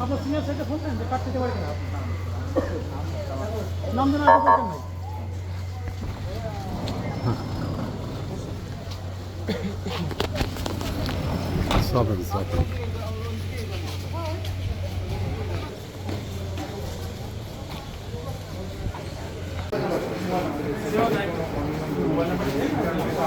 আপনার সিনিয়র সাইডে ফোন দেন যে কাট দিতে পারি কিনা নাম জানা আগে বলতেন নাই Sabır,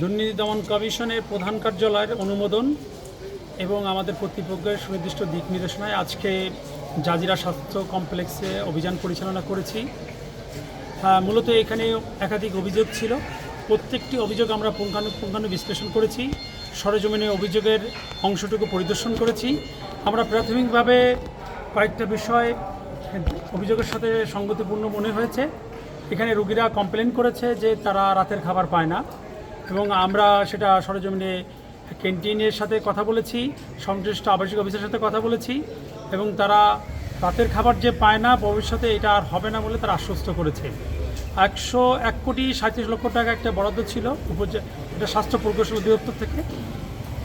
দুর্নীতি দমন কমিশনের প্রধান কার্যালয়ের অনুমোদন এবং আমাদের কর্তৃপক্ষের সুনির্দিষ্ট দিক নির্দেশনায় আজকে জাজিরা স্বাস্থ্য কমপ্লেক্সে অভিযান পরিচালনা করেছি। মূলত এখানে একাধিক অভিযোগ ছিল। প্রত্যেকটি অভিযোগ আমরা পুঙ্খানু পুঙ্খানু বিশ্লেষণ করেছি, সরেজমিনে অভিযোগের অংশটুকু পরিদর্শন করেছি। আমরা প্রাথমিকভাবে কয়েকটা বিষয় অভিযোগের সাথে সঙ্গতিপূর্ণ মনে হয়েছে। এখানে রুগীরা কমপ্লেন করেছে যে তারা রাতের খাবার পায় না। এবং আমরা সেটা সরেজমিনে ক্যান্টিনের সাথে কথা বলেছি, সংশ্লিষ্ট আবাসিক অফিসের সাথে কথা বলেছি এবং তারা রাতের খাবার যে পায় না, ভবিষ্যতে এটা আর হবে না বলে তারা আশ্বস্ত করেছে। একশো এক কোটি সাঁত্রিশ লক্ষ টাকা একটা বরাদ্দ ছিল উপজে- এটা স্বাস্থ্য প্রকৌশল অধিদপ্তর থেকে।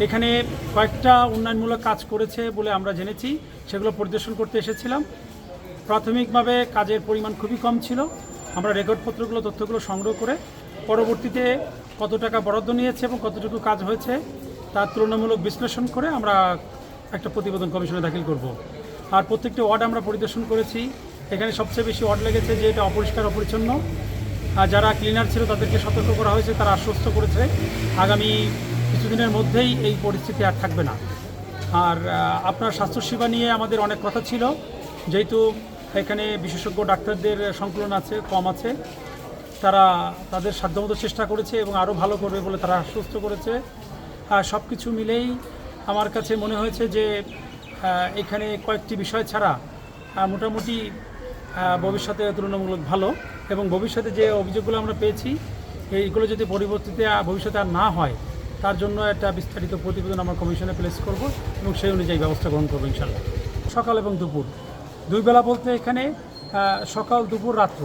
এখানে কয়েকটা উন্নয়নমূলক কাজ করেছে বলে আমরা জেনেছি, সেগুলো পরিদর্শন করতে এসেছিলাম। প্রাথমিকভাবে কাজের পরিমাণ খুবই কম ছিল। আমরা রেকর্ডপত্রগুলো তথ্যগুলো সংগ্রহ করে পরবর্তীতে কত টাকা বরাদ্দ নিয়েছে এবং কতটুকু কাজ হয়েছে তার তুলনামূলক বিশ্লেষণ করে আমরা একটা প্রতিবেদন কমিশনে দাখিল করব। আর প্রত্যেকটি ওয়ার্ড আমরা পরিদর্শন করেছি। এখানে সবচেয়ে বেশি ওয়ার্ড লেগেছে যে এটা অপরিষ্কার, অপরিচ্ছন্ন। আর যারা ক্লিনার ছিল তাদেরকে সতর্ক করা হয়েছে, তারা আশ্বস্ত করেছে। আগামী কিছুদিনের মধ্যেই এই পরিস্থিতি আর থাকবে না। আর আপনার স্বাস্থ্যসেবা নিয়ে আমাদের অনেক কথা ছিল। যেহেতু এখানে বিশেষজ্ঞ ডাক্তারদের সংকলন আছে, কম আছে। তারা তাদের সাধ্যমতো চেষ্টা করেছে এবং আরও ভালো করবে বলে তারা আশ্বস্ত করেছে। আর সব কিছু মিলেই আমার কাছে মনে হয়েছে যে এখানে কয়েকটি বিষয় ছাড়া মোটামুটি ভবিষ্যতে তুলনামূলক ভালো এবং ভবিষ্যতে যে অভিযোগগুলো আমরা পেয়েছি, এইগুলো যদি পরিবর্তিতে ভবিষ্যতে আর না হয়, তার জন্য একটা বিস্তারিত প্রতিবেদন আমরা কমিশনে প্লেস করব এবং সেই অনুযায়ী ব্যবস্থা গ্রহণ করব ইনশাল্লাহ সকাল এবং দুপুর। দুই বেলা বলতে এখানে সকাল, দুপুর, রাত্র।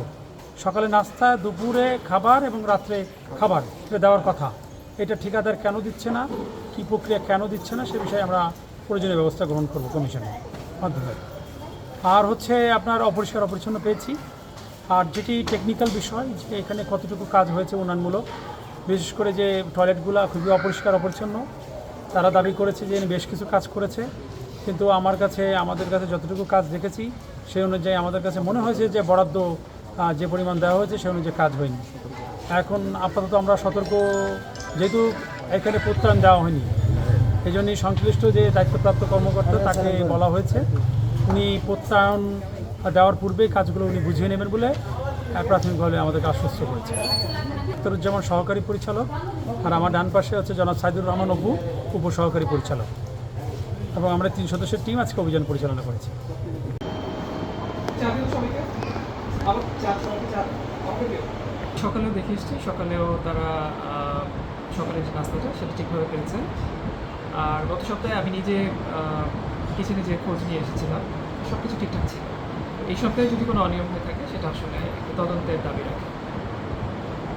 সকালে নাস্তা, দুপুরে খাবার এবং রাত্রে খাবার। এটা দেওয়ার কথা। এটা ঠিকাদার কেন দিচ্ছে না? কী প্রক্রিয়া কেন দিচ্ছে না? সে বিষয়ে আমরা প্রয়োজনীয় ব্যবস্থা গ্রহণ করব কমিশনের মাধ্যমে। আর হচ্ছে আপনার অপরিষ্কার অপরিচ্ছন্ন পেয়েছি। আর যেটি টেকনিক্যাল বিষয়, যে এখানে কতটুকু কাজ হয়েছে উন্নয়নমূলক, বিশেষ করে যে টয়লেটগুলো খুবই অপরিষ্কার অপরিচ্ছন্ন, তারা দাবি করেছে যে বেশ কিছু কাজ করেছে। কিন্তু আমার কাছে, আমাদের কাছে যতটুকু কাজ দেখেছি, সেই অনুযায়ী আমাদের কাছে মনে হয়েছে যে বরাদ্দ যে পরিমাণ দেওয়া হয়েছে সেই অনুযায়ী কাজ হয়নি। এখন আপাতত আমরা সতর্ক, যেহেতু এখানে প্রত্যয়ন দেওয়া হয়নি এই জন্যই সংশ্লিষ্ট যে দায়িত্বপ্রাপ্ত কর্মকর্তা তাকে বলা হয়েছে, উনি প্রত্যয়ন দেওয়ার পূর্বেই কাজগুলো উনি বুঝিয়ে নেবেন বলে প্রাথমিকভাবে আমাদেরকে আশ্বস্ত করেছে। যেমন সহকারী পরিচালক, আর আমার ডান পাশে হচ্ছে জনাব সাইদুর রহমান অপু উপ সহকারী পরিচালক। এবং আমরা তিন সদস্যের টিম আজকে অভিযান পরিচালনা করেছি। সকালেও দেখে এসছি সকালেও তারা সকালে যে নাস্তাটা সেটা ঠিকভাবে পেয়েছে আর গত সপ্তাহে আমি নিজে কিচেনে যে খোঁজ নিয়ে এসেছিলাম সব কিছু ঠিকঠাক ছিল। এই সপ্তাহে যদি কোনো অনিয়ম হয়ে থাকে সেটা আসলে তদন্তের দাবি রাখে।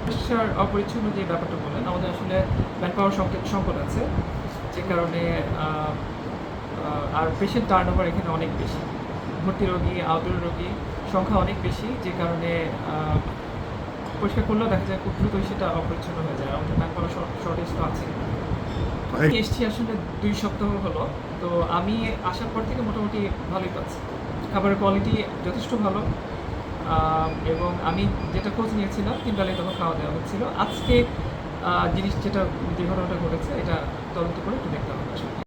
পরিষ্কার অপরিচ্ছন্ন যে ব্যাপারটা বললেন আমাদের আসলে ম্যান পাওয়ার সংকট সংকট আছে যে কারণে আর পেশেন্ট টার্ন ওভার এখানে অনেক বেশি। ভর্তি রোগী আউটডোর রোগী সংখ্যা অনেক বেশি যে কারণে পরিষ্কার করলেও দেখা যায় খুব দ্রুতই সেটা অপরিচ্ছন্ন হয়ে যায়। আমাদের নাক করা শর্টেজ তো আছে। এসছি আসলে দুই সপ্তাহ হলো। তো আমি আসার পর থেকে মোটামুটি ভালোই পাচ্ছি। খাবারের কোয়ালিটি যথেষ্ট ভালো। এবং আমি যেটা খোঁজ নিয়েছিলাম তিন বেলায় তখন খাওয়া দেওয়া হচ্ছিল। আজকে জিনিস যেটা যে ঘটনাটা ঘটেছে এটা তদন্ত করে একটু দেখতে হবে।